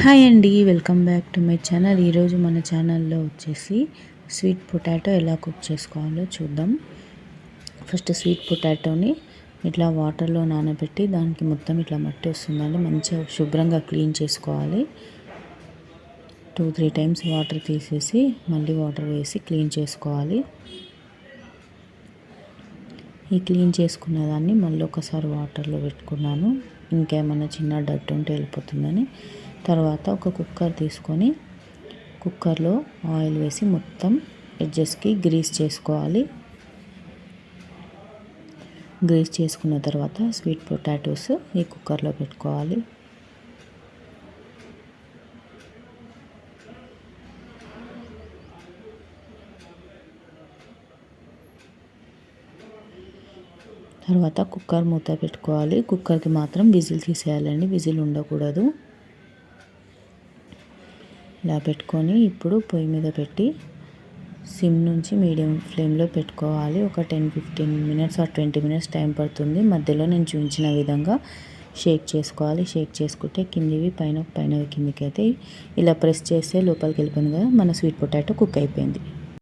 Hi అండి welcome back to my channel. ఈరోజు మన ఛానల్లో వచ్చేసి స్వీట్ పొటాటో ఎలా కుక్ చేసుకోవాలో చూద్దాం. ఫస్ట్ స్వీట్ పొటాటోని ఇట్లా వాటర్లో నానబెట్టి దానికి మొత్తం ఇట్లా మట్టి వస్తుందండి. మంచిగా శుభ్రంగా క్లీన్ చేసుకోవాలి. టూ త్రీ టైమ్స్ వాటర్ తీసేసి మళ్ళీ వాటర్ వేసి క్లీన్ చేసుకోవాలి. ఈ క్లీన్ చేసుకున్న దాన్ని మళ్ళీ ఒకసారి వాటర్లో పెట్టుకున్నాను. ఇంకేమైనా చిన్న డట్ ఉంటే వెళ్ళిపోతుందని. తర్వాత ఒక కుక్కర్ తీసుకొని కుక్కర్లో ఆయిల్ వేసి మొత్తం ఎడ్జెస్కి గ్రీస్ చేసుకోవాలి. గ్రీస్ చేసుకున్న తర్వాత స్వీట్ పొటాటోస్ ఈ కుక్కర్లో పెట్టుకోవాలి. తర్వాత కుక్కర్ మూత పెట్టుకోవాలి. కుక్కర్కి మాత్రం విజిల్ తీసేయాలండి. విజిల్ ఉండకూడదు. ఇలా పెట్టుకొని ఇప్పుడు పొయ్యి మీద పెట్టి సిమ్ నుంచి మీడియం ఫ్లేమ్లో పెట్టుకోవాలి. ఒక ten fifteen minutes or twenty minutes time పడుతుంది. మధ్యలో నేను చూపించిన విధంగా షేక్ చేసుకోవాలి. షేక్ చేసుకుంటే కిందివి పైన పైన కిందికి అయితే ఇలా ప్రెస్ చేస్తే లోపలికి వెళ్ళిపోయింది కదా మన స్వీట్ పొటాటో కుక్ అయిపోయింది.